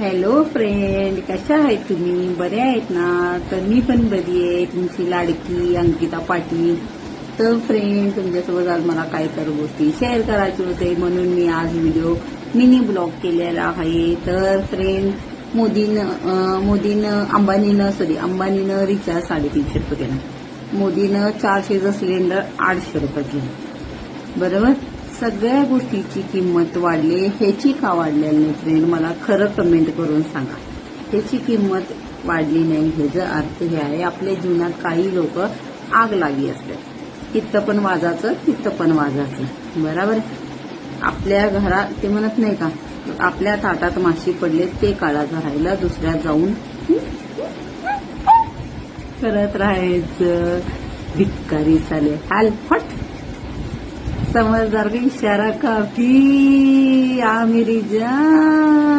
Hello friend कशा आहेत तुम्ही? बरे आहेत ना? तर मी पण बरी आहे. तुमची लाडकी अंकिता पाटील. तर फ्रेंड तुमच्यासोबत आज मला काय तर गोष्टी शेअर करायचे होते. म्हणून मी आज व्हिडिओ मिनी ब्लॉग केलेला आहे. तर फ्रेंड मोदीनं मोदीनं अंबानीनं सॉरी अंबानीनं रिचार्ज साडेतीनशे रुपये केला. मोदीनं चारशेचं सिलेंडर आठशे रुपये केलं. बरोबर? सगळ्या गोष्टीची किंमत वाढली ह्याची का वाढलेली नाही फ्रेंड? मला खरं कमेंट करून सांगा. ह्याची किंमत वाढली नाही ह्याचा अर्थ हे आहे आपल्या जीवनात काही लोक आग लागी असतात. तिथं पण वाजाचं तिथं पण वाजाचं बरोबर? आपल्या घरात ते म्हणत नाही का? आपल्या ताटात माशी पडले ते काळाचं राहिलं दुसऱ्या जाऊन करत राहायचं. भिक्कारी चालेल हाल फट! समजदार का इशारा काफी आ मेरी जान